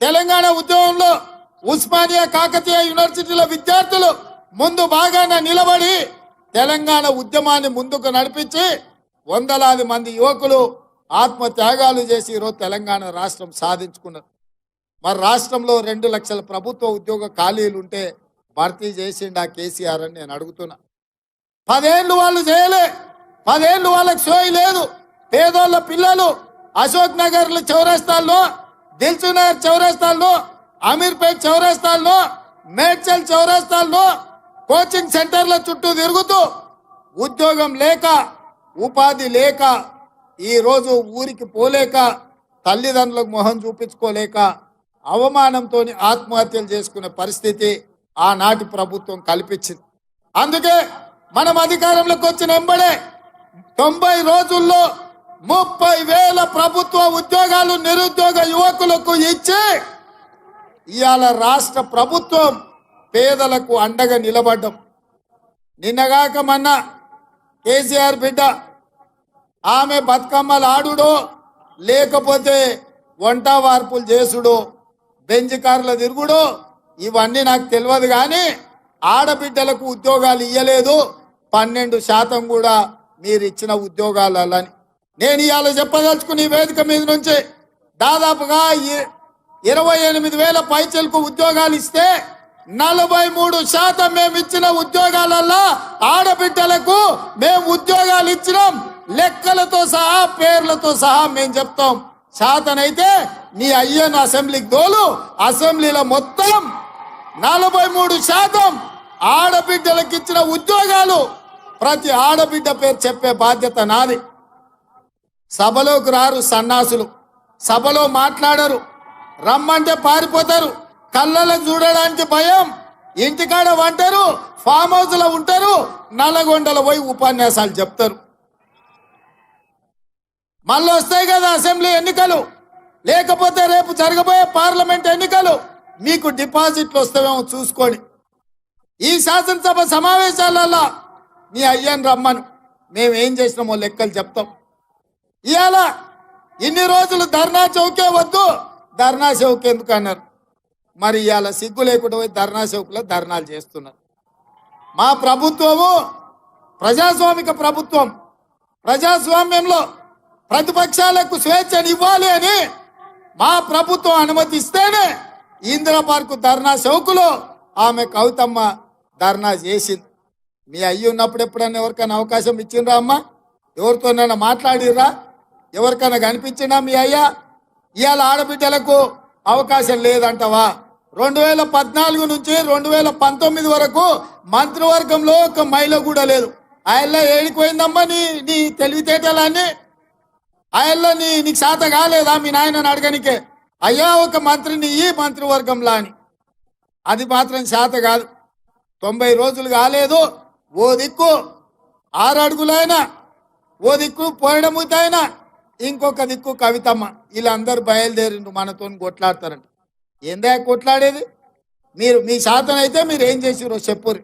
తెలంగాణ ఉద్యమంలో ఉస్మానియా కాకతీయ యూనివర్సిటీల విద్యార్థులు ముందు బాగానే నిలబడి తెలంగాణ ఉద్యమాన్ని ముందుకు నడిపించి వందలాది మంది యువకులు ఆత్మ త్యాగాలు చేసి ఈరోజు తెలంగాణ రాష్ట్రం సాధించుకున్నారు. మరి రాష్ట్రంలో రెండు లక్షల ప్రభుత్వ ఉద్యోగ ఖాళీలు ఉంటే భర్తీ చేసిండు ఆ కేసీఆర్ అని నేను అడుగుతున్నా. పదేళ్ళు వాళ్ళు చేయలే. పదేళ్ళు వాళ్ళకి సోయి లేదు. పేదోళ్ళ పిల్లలు అశోక్ నగర్ చౌరస్తాల్లో దిల్సునగర్ చౌరస్తాల్లో అమీర్పేట్ చౌరస్తాల్లో మేడ్చల్ చౌరస్తాల్లో కోచింగ్ సెంటర్ల చుట్టూ తిరుగుతూ ఉద్యోగం లేక ఉపాధి లేక ఈరోజు ఊరికి పోలేక తల్లిదండ్రులకు మొహం చూపించుకోలేక అవమానంతో ఆత్మహత్యలు చేసుకునే పరిస్థితి ఆనాటి ప్రభుత్వం కల్పించింది. అందుకే మనం అధికారంలోకి వచ్చిన వెంబడే తొంభై రోజుల్లో ముప్పై వేల ప్రభుత్వ ఉద్యోగాలు నిరుద్యోగ యువకులకు ఇచ్చి ఇవాళ రాష్ట్ర ప్రభుత్వం పేదలకు అండగా నిలబడ్డం. నిన్నగాక మొన్న కేసీఆర్ బిడ్డ ఆమె బతుకమ్మలు ఆడుడో లేకపోతే వంట వార్పులు చేసుడు బెంజ్ కార్ల తిరుగుడు ఇవన్నీ నాకు తెలియదు కానీ ఆడబిడ్డలకు ఉద్యోగాలు ఇయ్యలేదు. పన్నెండు శాతం కూడా మీరు ఇచ్చిన ఉద్యోగాలని నేను ఇవాళ చెప్పదలుచుకుని వేదిక మీద నుంచి దాదాపుగా ఇరవై ఎనిమిది వేల పైచలకు ఉద్యోగాలు ఇస్తే నలభై మూడు శాతం మేము ఇచ్చిన ఉద్యోగాలల్లో ఆడబిడ్డలకు మేము ఉద్యోగాలు ఇచ్చినాం. లెక్కలతో సహా పేర్లతో సహా మేము చెప్తాం. శాతనైతే నీ అయ్యను అసెంబ్లీకి దోలు అసెంబ్లీలో మొత్తం నలభై మూడు శాతం ఆడబిడ్డలకు ఇచ్చిన ఉద్యోగాలు. ప్రతి ఆడబిడ్డ పేరు చెప్పే బాధ్యత నాది. సభలోకి రారు సన్నాసులు. సభలో మాట్లాడరు. రమ్మంటే పారిపోతారు. కళ్ళలకు చూడడానికి భయం. ఇంటికాడ వంటారు ఫామ్ హౌస్లో ఉంటారు నల్లగొండలో పోయి ఉపన్యాసాలు చెప్తారు. మళ్ళీ వస్తాయి కదా అసెంబ్లీ ఎన్నికలు. లేకపోతే రేపు జరగబోయే పార్లమెంట్ ఎన్నికలు. మీకు డిపాజిట్లు వస్తావేమో చూసుకోండి. ఈ శాసనసభ సమావేశాలలో నీ అయ్యాను రమ్మను. మేము ఏం చేసినామో లెక్కలు చెప్తాం. ఇవాళ ఇన్ని రోజులు ధర్నా చౌకే వద్దు ధర్నా చౌక్ ఎందుకు అన్నారు? మరి ఇవాళ సిగ్గు లేకుండా పోయి ధర్నా చౌక్లో ధర్నాలు చేస్తున్నారు. మా ప్రభుత్వము ప్రజాస్వామిక ప్రభుత్వం ప్రజాస్వామ్యంలో ప్రతిపక్షాలకు స్వేచ్ఛను ఇవ్వాలి అని మా ప్రభుత్వం అనుమతిస్తేనే ఇందిరా పార్కు ధర్నా చౌకులో ఆమె కవితమ్మ ధర్నా చేసింది. మీ అయ్యి ఉన్నప్పుడు ఎప్పుడైనా ఎవరికైనా అవకాశం ఇచ్చిండ్రా అమ్మా? ఎవరితోనైనా మాట్లాడిర్రా? ఎవరికైనా కనిపించినా మీ అయ్యా ఇవాళ ఆడబిడ్డలకు అవకాశం లేదంటవా? రెండు వేల పద్నాలుగు నుంచి రెండు వేల పంతొమ్మిది వరకు మంత్రివర్గంలో ఒక మహిళ కూడా లేదు. ఆయల్లో ఏడిపోయిందమ్మా నీ నీ తెలివితేటలన్నీ. ఆయల్లో నీ నీకు శాత కాలేదా మీ నాయనని అడగనికే. అయ్యా ఒక మంత్రిని ఈ మంత్రివర్గంలా అని. అది మాత్రం శాత కాదు. తొంభై రోజులు కాలేదు. ఓ దిక్కు ఆరు అడుగులైనా ఓ దిక్కు పోయడముతైనా ఇంకొక దిక్కు కవితమ్మ. వీళ్ళందరూ బయలుదేరిండు మనతో కొట్లాడతారంట. ఏందా కొట్లాడేది? మీరు మీ శాతం అయితే మీరు ఏం చేసిరో చెప్పురు